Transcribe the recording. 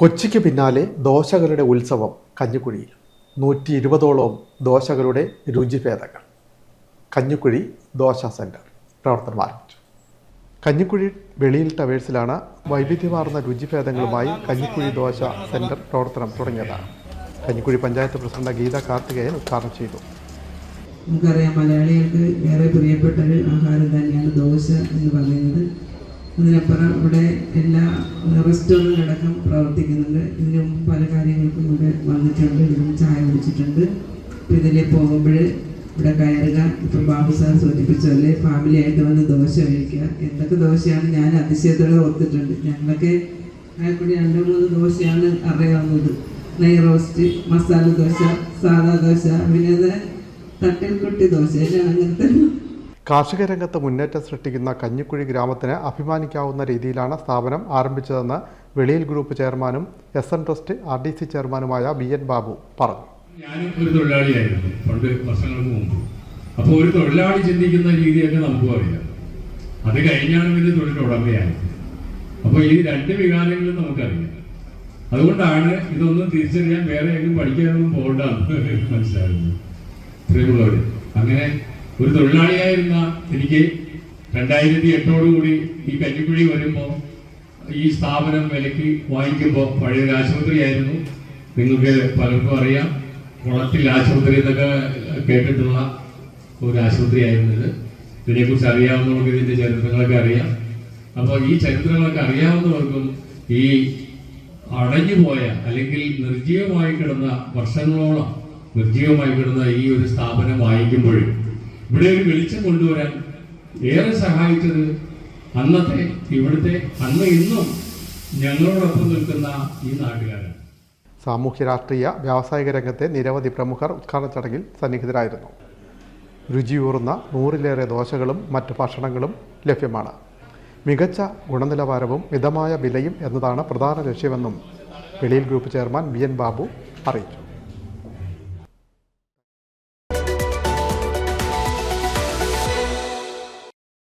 കൊച്ചിക്ക് പിന്നാലെ ദോശകളുടെ ഉത്സവം കഞ്ഞിക്കുഴിയിൽ. നൂറ്റി ഇരുപതോളം ദോശകളുടെ രുചിഭേദങ്ങൾ. കഞ്ഞിക്കുഴി ദോശ സെന്റർ പ്രവർത്തനം ആരംഭിച്ചു. കഞ്ഞിക്കുഴി വെളിയിൽ ടവേഴ്സിലാണ് വൈവിധ്യമാർന്ന രുചിഭേദങ്ങളുമായി കഞ്ഞിക്കുഴി ദോശ സെന്റർ പ്രവർത്തനം തുടങ്ങിയതാണ്. കഞ്ഞിക്കുഴി പഞ്ചായത്ത് പ്രസിഡന്റ് ഗീത കാർത്തികേയൻ ഉദ്ഘാടനം ചെയ്തു. നമുക്കറിയാം മലയാളികൾക്ക് ഏറെ പ്രിയപ്പെട്ട അതിനപ്പുറം ഇവിടെ എല്ലാ റെസ്റ്റോറന്റിലടക്കം പ്രവർത്തിക്കുന്നുണ്ട്. ഇതിനു മുമ്പ് പല കാര്യങ്ങൾക്കും ഇവിടെ വന്നിട്ടുണ്ട്. ഇതിന് ചായ കുടിച്ചിട്ടുണ്ട്. അപ്പോൾ ഇതിലെ പോകുമ്പോൾ ഇവിടെ കയറുക. ഇപ്പം ബാബു സാർ സൂചിപ്പിച്ചതല്ലേ ഫാമിലി ആയിട്ട് വന്ന് ദോശ കഴിക്കുക. എന്തൊക്കെ ദോശയാണ് ഞാൻ അതിശയത്തോടെ ഓർത്തിട്ടുണ്ട്. ഞങ്ങളൊക്കെ ആയക്കൂടി രണ്ട് മൂന്ന് ദോശയാണ് അറിയാവുന്നത്. നെയ് റോസ്റ്റ് മസാല ദോശ സാദാ ദോശ പിന്നെ തട്ടിൽ കുട്ടി ദോശ. അങ്ങനത്തെ കാർഷിക രംഗത്ത് മുന്നേറ്റം സൃഷ്ടിക്കുന്ന കഞ്ഞിക്കുഴി ഗ്രാമത്തിന് അഭിമാനിക്കാവുന്ന രീതിയിലാണ് സ്ഥാപനം ആരംഭിച്ചതെന്ന് വെളിയിൽ ഗ്രൂപ്പ് ചെയർമാനും S N trust R D C ചെയർമാനുമായ ബി എൻ ബാബു പറഞ്ഞു. ഞാനും ഒരു തൊഴിലാളിയായിരുന്നു പണ്ട് വർഷങ്ങൾക്ക് മുമ്പ്. അപ്പോൾ ഒരു തൊഴിലാളി ചിന്തിക്കുന്ന രീതിയൊക്കെ നമുക്കും അറിയാം. അത് കഴിഞ്ഞാണ് പിന്നെ തൊഴിലുടമയായത് അപ്പോൾ ഈ രണ്ട് വികാരങ്ങളും നമുക്കറിയാം. അതുകൊണ്ടാണ് ഇതൊന്നും തിരിച്ചറിയാൻ വേറെ എങ്ങും പഠിക്കാനൊന്നും പോകണ്ടെന്ന് മനസ്സിലാകുന്നത് പ്രിയമുള്ളവര് അങ്ങനെ ഒരു തൊഴിലാളിയായിരുന്ന എനിക്ക് രണ്ടായിരത്തി എട്ടോടുകൂടി ഈ കഞ്ഞിക്കുഴി വരുമ്പോൾ ഈ സ്ഥാപനം വിലക്ക് വാങ്ങിക്കുമ്പോൾ പഴയൊരു ആശുപത്രിയായിരുന്നു. നിങ്ങൾക്ക് പലർക്കും അറിയാം. കുളത്തിൽ ആശുപത്രി എന്നൊക്കെ കേട്ടിട്ടുള്ള ഒരു ആശുപത്രിയായിരുന്നു ഇത്. ഇതിനെക്കുറിച്ച് അറിയാവുന്നവർക്ക് ഇതിന്റെ ചരിത്രങ്ങളൊക്കെ അറിയാം. അപ്പോൾ ഈ ചരിത്രങ്ങളൊക്കെ അറിയാവുന്നവർക്കും ഈ അടഞ്ഞുപോയ അല്ലെങ്കിൽ നിർജീവമായി കിടന്ന വർഷങ്ങളോളം നിർജീവമായി കിടന്ന ഈ ഒരു സ്ഥാപനം വായിക്കുമ്പോഴും ഇവിടെ ഒരു വെളിച്ചം കൊണ്ടുവരാൻ ഏറെ സഹായിച്ചത് അന്നത്തെ ഇവിടുത്തെ അന്ന് ഇന്നും ഞങ്ങളോടൊപ്പം നിൽക്കുന്ന ഈ നാട്ടുകാരാണ്. സാമൂഹ്യ രാഷ്ട്രീയ വ്യാവസായിക രംഗത്തെ നിരവധി പ്രമുഖർ ഉദ്ഘാടന ചടങ്ങിൽ സന്നിഹിതരായിരുന്നു. രുചിയൂറുന്ന നൂറിലേറെ ദോശകളും മറ്റ് ഭക്ഷണങ്ങളും ലഭ്യമാണ്. മികച്ച ഗുണനിലവാരവും മിതമായ വിലയും എന്നതാണ് പ്രധാന ലക്ഷ്യമെന്നും Veliyil group chairman B N Babu അറിയിച്ചു.